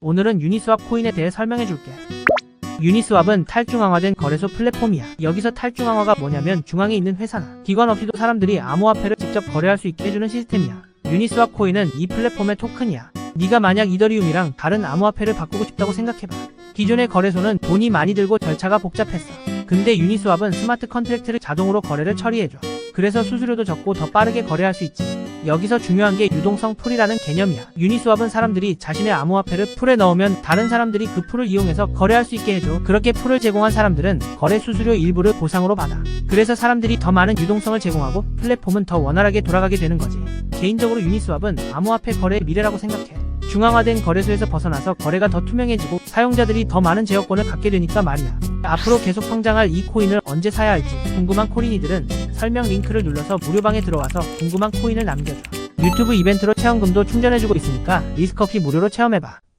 오늘은 유니스왑 코인에 대해 설명해 줄게. 유니스왑은 탈중앙화된 거래소 플랫폼이야. 여기서 탈중앙화가 뭐냐면 중앙에 있는 회사나 기관 없이도 사람들이 암호화폐를 직접 거래할 수 있게 해주는 시스템이야. 유니스왑 코인은 이 플랫폼의 토큰이야. 네가 만약 이더리움이랑 다른 암호화폐를 바꾸고 싶다고 생각해봐. 기존의 거래소는 돈이 많이 들고 절차가 복잡했어. 근데 유니스왑은 스마트 컨트랙트를 자동으로 거래를 처리해줘. 그래서 수수료도 적고 더 빠르게 거래할 수 있지. 여기서 중요한 게 유동성 풀이라는 개념이야. 유니스왑은 사람들이 자신의 암호화폐를 풀에 넣으면 다른 사람들이 그 풀을 이용해서 거래할 수 있게 해줘. 그렇게 풀을 제공한 사람들은 거래 수수료 일부를 보상으로 받아. 그래서 사람들이 더 많은 유동성을 제공하고 플랫폼은 더 원활하게 돌아가게 되는 거지. 개인적으로 유니스왑은 암호화폐 거래의 미래라고 생각해. 중앙화된 거래소에서 벗어나서 거래가 더 투명해지고 사용자들이 더 많은 제어권을 갖게 되니까 말이야. 앞으로 계속 성장할 이 코인을 언제 사야 할지 궁금한 코린이들은 설명 링크를 눌러서 무료방에 들어와서 궁금한 코인을 남겨줘. 유튜브 이벤트로 체험금도 충전해주고 있으니까 리스크없이 무료로 체험해봐.